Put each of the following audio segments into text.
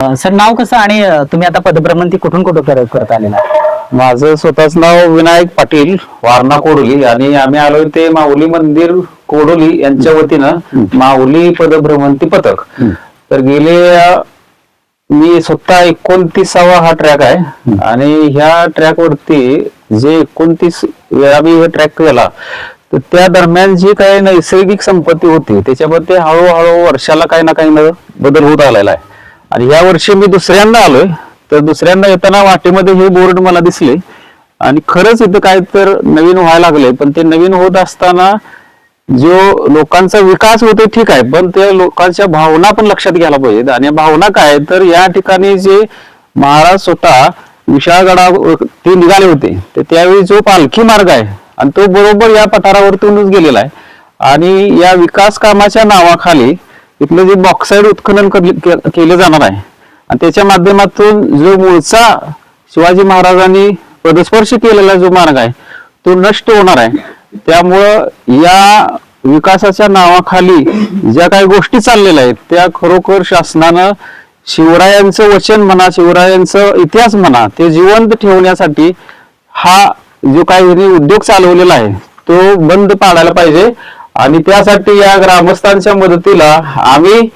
Sir नाव कसं आणि तुम्ही आता पदभ्रमंती कुठून कुठं करत करत आलेला? माझं स्वतःच नाव विनायक पाटील वारणा कोडोली आणि आम्ही आलोय ते माऊली मंदिर कोडोली यांच्या वतीनं. माऊली पदभ्रमंती पथक. तर गेले मी स्वतः एकोणतीसावा हा ट्रॅक आहे. आणि ह्या ट्रॅक वरती जे एकोणतीस वेळा मी हे ट्रॅक केला तर त्या दरम्यान जी काही नैसर्गिक संपत्ती होती त्याच्यामध्ये हळूहळू वर्षाला काही ना काही बदल होत आलेला आहे. आणि या वर्षी मी दुसऱ्यांदा आलोय. तर दुसऱ्यांदा येताना वाटेमध्ये हे बोर्ड मला दिसले. आणि खरंच इथं काय तर नवीन व्हायला लागले पण ते नवीन होत असताना जो लोकांचा विकास होतो ठीक आहे पण त्या लोकांच्या भावना पण लक्षात घ्यायला पाहिजेत. आणि भावना काय? तर या ठिकाणी जे महाराज स्वतः विशाळगडा ते निघाले होते तर त्यावेळी जो पालखी मार्ग आहे आणि तो बरोबर या पठारावरतूनच गेलेला आहे. आणि या विकास कामाच्या नावाखाली इथलं जे बॉक्साईड उत्खनन केलं जाणार आहे. आणि त्याच्या माध्यमातून जो मूळचा शिवाजी महाराजांनी पदस्पर्श केलेला जो मार्ग आहे तो नष्ट होणार आहे. त्यामुळं या विकासाच्या नावाखाली ज्या काही गोष्टी चाललेल्या आहेत त्या खरोखर शासनानं शिवरायांचं वचन म्हणा शिवरायांचं इतिहास म्हणा ते जिवंत ठेवण्यासाठी हा जो काही उद्योग चालवलेला आहे तो बंद पाडायला पाहिजे. आणि त्यासाठी या ग्रामस्थांच्या मदतीला आम्ही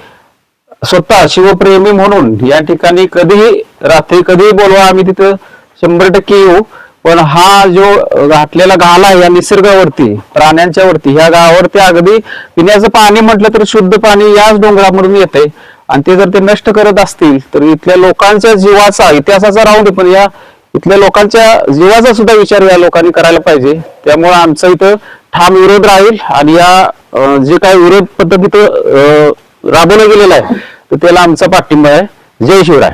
स्वतः शिवप्रेमी म्हणून या ठिकाणी कधीही रात्री कधीही बोलवा आम्ही तिथं शंभर टक्के येऊ. पण हा जो घातलेला घाला आहे या निसर्गावरती प्राण्यांच्या वरती ह्या गावावरती अगदी पिण्याचं पाणी म्हटलं तर शुद्ध पाणी याच डोंगरामधून येते. आणि ते जर ते नष्ट करत असतील तर इथल्या लोकांच्या जीवाचा इतिहासाचा राहू दे पण या इथल्या लोकांच्या जीवाचा सुद्धा विचार या लोकांनी करायला पाहिजे. त्यामुळे आमचा इथं ठाम विरोध राहील आणि या जे काही विरोध पद्धतीत राबवलं गेलेलं आहे तर त्याला आमचा पाठिंबा आहे. जय शिवराय.